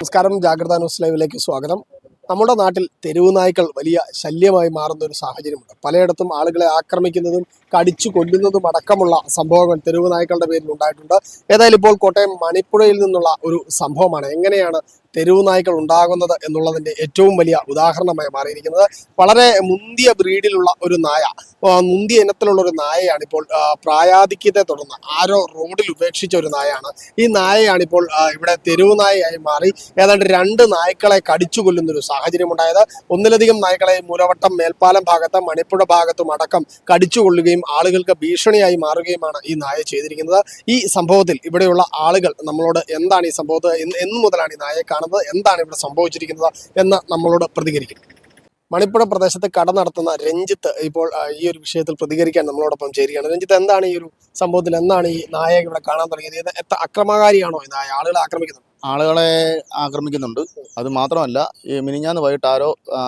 നമസ്കാരം. ജാഗ്രത ന്യൂസ് ലൈവിലേക്ക് സ്വാഗതം. നമ്മുടെ നാട്ടിൽ തെരുവ് നായ്ക്കൾ വലിയ ശല്യമായി മാറുന്ന ഒരു സാഹചര്യമുണ്ട്. പലയിടത്തും ആളുകളെ ആക്രമിക്കുന്നതും കടിച്ചു കൊല്ലുന്നതും അടക്കമുള്ള സംഭവങ്ങൾ തെരുവ് നായ്ക്കളുടെ പേരിൽ ഉണ്ടായിട്ടുണ്ട്. ഏതായാലും ഇപ്പോൾ കോട്ടയം മണിപ്പുഴയിൽ നിന്നുള്ള ഒരു സംഭവമാണ്. എങ്ങനെയാണ് തെരുവ് നായ്ക്കൾ ഉണ്ടാകുന്നത് എന്നുള്ളതിന്റെ ഏറ്റവും വലിയ ഉദാഹരണമായി മാറിയിരിക്കുന്നത്. വളരെ മുന്തിയ ബ്രീഡിലുള്ള ഒരു നായ മുന്തിയ ഇനത്തിലുള്ള ഒരു നായയാണ് ഇപ്പോൾ പ്രായാധിക്യത്തെ തുടർന്ന് ആരോ റോഡിൽ ഉപേക്ഷിച്ച ഒരു നായയാണ്. ഈ നായയാണ് ഇപ്പോൾ ഇവിടെ തെരുവ് നായയായി മാറി ഏതാണ്ട് രണ്ട് നായ്ക്കളെ കടിച്ചു കൊല്ലുന്ന ഒരു സാഹചര്യം ഉണ്ടായത് ഒന്നിലധികം നായ്ക്കളെ മൂലവട്ടം മേൽപ്പാലം ഭാഗത്ത് മണിപ്പുഴ ഭാഗത്തും അടക്കം കടിച്ചു കൊള്ളുകയും ആളുകൾക്ക് ഭീഷണിയായി മാറുകയുമാണ് ഈ നായ ചെയ്തിരിക്കുന്നത്. ഈ സംഭവത്തിൽ ഇവിടെയുള്ള ആളുകൾ നമ്മളോട് എന്താണ് ഈ സംഭവത്ത് എന്ന് എന്ന് മുതലാണ് ഈ നായയെ കാണുന്നത് എന്താണ് ഇവിടെ സംഭവിച്ചിരിക്കുന്നത് എന്ന് നമ്മളോട് പ്രതികരിക്കും. മണിപ്പുഴ പ്രദേശത്ത് കട നടത്തുന്ന രഞ്ജിത്ത് ഇപ്പോൾ ഈ ഒരു വിഷയത്തിൽ പ്രതികരിക്കാൻ നമ്മളോടൊപ്പം ചേരുകയാണ്. രഞ്ജിത്ത് എന്താണ് ഈ ഒരു സംഭവത്തിൽ? എന്താണ് ഈ നായക ഇവിടെ കാണാൻ തുടങ്ങിയത്? എത്ര അക്രമകാരിയാണോ ഈ നായ ആളുകളെ ആക്രമിക്കുന്നത് ആളുകളെ ആക്രമിക്കുന്നുണ്ട്. അത് മാത്രമല്ല ഈ മിനിഞ്ഞാന്ന് വൈകിട്ട് ആരോ ആ,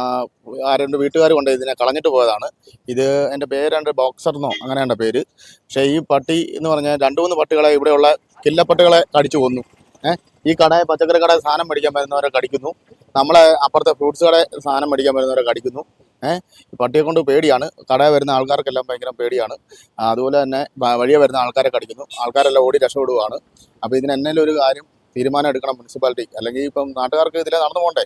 ആ രണ്ട് വീട്ടുകാർ കൊണ്ട് ഇതിനെ കളഞ്ഞിട്ട് പോയതാണ്. ഇത് എന്റെ പേരാണ്ട് ബോക്സർ എന്നോ അങ്ങനെ എന്റെ പേര്. പക്ഷേ ഈ പട്ടി എന്ന് പറഞ്ഞാൽ രണ്ട് മൂന്ന് പട്ടികളെ ഇവിടെയുള്ള കില്ലപ്പട്ടികളെ കടിച്ചു കൊന്നു. ഏഹ് ഈ കട പച്ചക്കറി കട സാധനം മേടിക്കാൻ വരുന്നവരെ കടിക്കുന്നു. നമ്മളെ അപ്പുറത്തെ ഫ്രൂട്ട്സ് കട സാധനം മേടിക്കാൻ വരുന്നവരെ കടിക്കുന്നു. ഏഹ് പട്ടിയെ കൊണ്ട് പേടിയാണ്. കടയിൽ വരുന്ന ആൾക്കാർക്കെല്ലാം ഭയങ്കര പേടിയാണ്. അതുപോലെ തന്നെ വഴിയെ വരുന്ന ആൾക്കാരെ കടിക്കുന്നു. ആൾക്കാരെല്ലാം ഓടി രക്ഷപ്പെടുകയാണ് അപ്പോൾ ഇതിന് എന്തെങ്കിലും ഒരു കാര്യം തീരുമാനം എടുക്കണം മുനിസിപ്പാലിറ്റി. അല്ലെങ്കിൽ ഇപ്പം നാട്ടുകാർക്ക് ഇതിലെ നടന്നു പോകണ്ടേ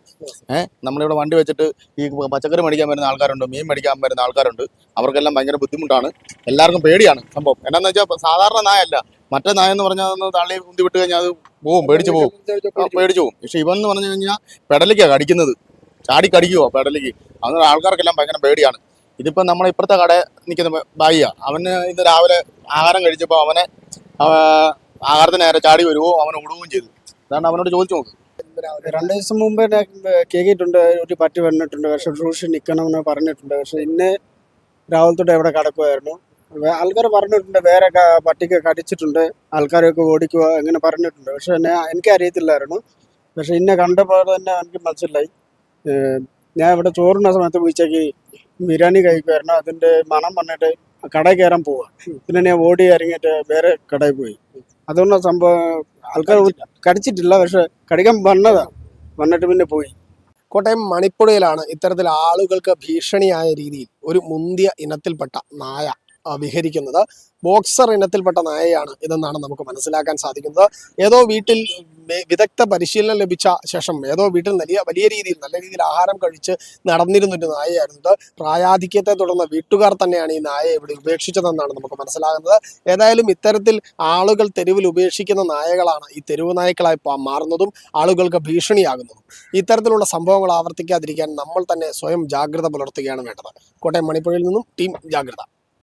ഏഹ് നമ്മളിവിടെ വണ്ടി വെച്ചിട്ട് ഈ പച്ചക്കറി മേടിക്കാൻ വരുന്ന ആൾക്കാരുണ്ട് മീൻ മേടിക്കാൻ വരുന്ന ആൾക്കാരുണ്ട്. അവർക്കെല്ലാം ഭയങ്കര ബുദ്ധിമുട്ടാണ്. എല്ലാവർക്കും പേടിയാണ് സംഭവം. എന്നാന്ന് വെച്ചാൽ സാധാരണ നായല്ല. മറ്റേ നായ എന്ന് പറഞ്ഞാൽ തള്ളി കുന്തി വിട്ട് കഴിഞ്ഞാൽ അത് പോവും പേടിച്ച് പോവും. പേടിച്ചു പോവും. പക്ഷെ ഇവൻ എന്ന് പറഞ്ഞു കഴിഞ്ഞാൽ പെടലിക്കാണ് കടിക്കുന്നത്. ചാടി കടിക്കുവോ പെടലിക്ക്. അന്ന് ആൾക്കാർക്കെല്ലാം ഭയങ്കര പേടിയാണ്. ഇതിപ്പോൾ നമ്മളെ ഇപ്പുറത്തെ കട നിൽക്കുന്ന ബായിയാ അവന് ഇന്ന് രാവിലെ ആഹാരം കഴിച്ചപ്പോൾ അവനെ ആഹാരത്തിന് നേരെ ചാടി വരുവോ അവനെ ഓടുകയും ചെയ്തു. അതാണ് അവനോട് ചോദിച്ചു നോക്ക്. രണ്ട് ദിവസം മുമ്പ് കേട്ടിട്ടുണ്ട് ഒരു പറ്റി വന്നിട്ടുണ്ട്. പക്ഷെ ട്യൂഷൻ നിൽക്കണമെന്ന് പറഞ്ഞിട്ടുണ്ട്. പക്ഷെ ഇന്ന് രാവിലെ എവിടെ കിടക്കുമായിരുന്നു ആൾക്കാർ പറഞ്ഞിട്ടുണ്ട് വേറെ പട്ടിക്ക് കടിച്ചിട്ടുണ്ട് ആൾക്കാരൊക്കെ ഓടിക്കുക അങ്ങനെ പറഞ്ഞിട്ടുണ്ട്. പക്ഷെ എന്നെ എനിക്ക് അറിയത്തില്ലായിരുന്നു. പക്ഷെ ഇന്നെ കണ്ടപ്പോൾ തന്നെ എനിക്ക് മനസ്സിലായി. ഞാൻ ഇവിടെ ചോറുന്ന സമയത്ത് വിളിച്ചേക്ക് ബിരിയാണി കഴിക്കുമായിരുന്നു അതിന്റെ മണം വന്നിട്ട് കടയിൽ കയറാൻ പോവാ. പിന്നെ ഞാൻ ഓടി ഇറങ്ങിയിട്ട് വേറെ കടയിൽ പോയി. അതുകൊണ്ട് സംഭവം ആൾക്കാർ കടിച്ചിട്ടില്ല പക്ഷെ കടിക്കാൻ വന്നതാ. വന്നിട്ട് പിന്നെ പോയി. കോട്ടയം മണിപ്പുഴയിലാണ് ഇത്തരത്തിൽ ആളുകൾക്ക് ഭീഷണിയായ രീതിയിൽ ഒരു മുന്തിയ ഇനത്തിൽപ്പെട്ട നായ വിഹരിക്കുന്നത്. ബോക്സർ ഇനത്തിൽപ്പെട്ട നായയാണ് ഇതെന്നാണ് നമുക്ക് മനസ്സിലാക്കാൻ സാധിക്കുന്നത്. ഏതോ വീട്ടിൽ വിദഗ്ധ പരിശീലനം ലഭിച്ച ശേഷം ഏതോ വീട്ടിൽ വലിയ വലിയ രീതിയിൽ നല്ല രീതിയിൽ ആഹാരം കഴിച്ച് നടന്നിരുന്നൊരു നായയായിരുന്നു. ഇത് പ്രായാധിക്യത്തെ തുടർന്ന് വീട്ടുകാർ തന്നെയാണ് ഈ നായയെ ഇവിടെ ഉപേക്ഷിച്ചതെന്നാണ് നമുക്ക് മനസ്സിലാകുന്നത്. ഏതായാലും ഇത്തരത്തിൽ ആളുകൾ തെരുവിൽ ഉപേക്ഷിക്കുന്ന നായകളാണ് ഈ തെരുവ് നായ്ക്കളായി മാറുന്നതും ആളുകൾക്ക് ഭീഷണിയാകുന്നതും. ഇത്തരത്തിലുള്ള സംഭവങ്ങൾ ആവർത്തിക്കാതിരിക്കാൻ നമ്മൾ തന്നെ സ്വയം ജാഗ്രത പുലർത്തുകയാണ് വേണ്ടത്. കോട്ടയം മണിപ്പുഴയിൽ നിന്നും ടീം ജാഗ്രത.